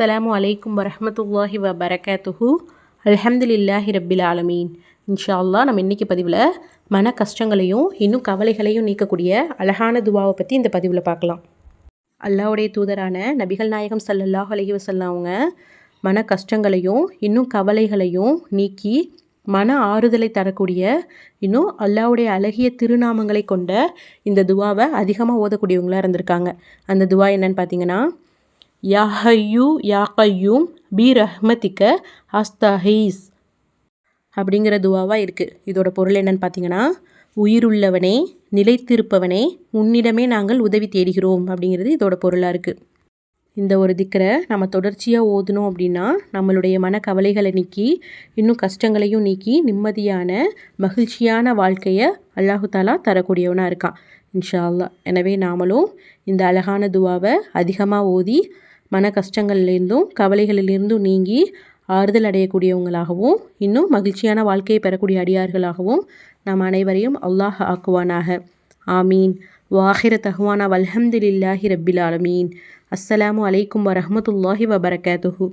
அஸ்லாம் அலைக்கும் வரமத்துல்லாஹி வ பரகாத்துஹு அல்ஹம்துலில்லாஹி ரப்பில் ஆலமீன் இன்ஷா அல்லா நம்ம இன்றைக்கி பதிவில் மன கஷ்டங்களையும் இன்னும் கவலைகளையும் நீக்கக்கூடிய அழகான துவாவை பற்றி இந்த பதிவில் பார்க்கலாம். அல்லாவுடைய தூதரான நபிகள் நாயகம் சல்லல்லாஹ் அலஹி வஸல்லம் மன கஷ்டங்களையும் இன்னும் கவலைகளையும் நீக்கி மன ஆறுதலை தரக்கூடிய இன்னும் அல்லாவுடைய அழகிய திருநாமங்களை கொண்ட இந்த துவாவை அதிகமாக ஓதக்கூடியவங்களாக இருந்திருக்காங்க. அந்த துவா என்னன்னு பார்த்தீங்கன்னா யா ஹையூ யா கையூம் பி ரஹ்மதிக்க அஸ்தஹீஸ். அப்படிங்கிற துவாவாக இருக்குது இதோட பொருள் என்னன்னு பார்த்தீங்கன்னா உயிருள்ளவனே நிலைத்திருப்பவனே உன்னிடமே நாங்கள் உதவி தேடுகிறோம் அப்படிங்கிறது இதோட பொருளாக இருக்குது இந்த ஒரு திக்கரை நம்ம தொடர்ச்சியாக ஓதணும் அப்படின்னா நம்மளுடைய மன கவலைகளை நீக்கி இன்னும் கஷ்டங்களையும் நீக்கி நிம்மதியான மகிழ்ச்சியான வாழ்க்கையை அல்லாஹு தாலா தரக்கூடியவனாக இருக்கான் இன்ஷா அல்லா எனவே நாமளும் இந்த அழகான துவாவை அதிகமாக ஓதி மன கஷ்டங்கள்லேருந்தும் கவலைகளிலிருந்தும் நீங்கி ஆறுதல் அடையக்கூடியவங்களாகவும் இன்னும் மகிழ்ச்சியான வாழ்க்கையை பெறக்கூடிய அடியார்களாகவும் நாம் அனைவரையும் அல்லாஹ் ஆக்குவானாக. ஆமீன். வாஹிர தஹ்வானா வல்ஹம்துலில்லாஹி ரப்பில் ஆலமீன். அஸ்ஸலாமு அலைக்கும் வரஹமத்துல்லாஹி வபரகாத்துஹு.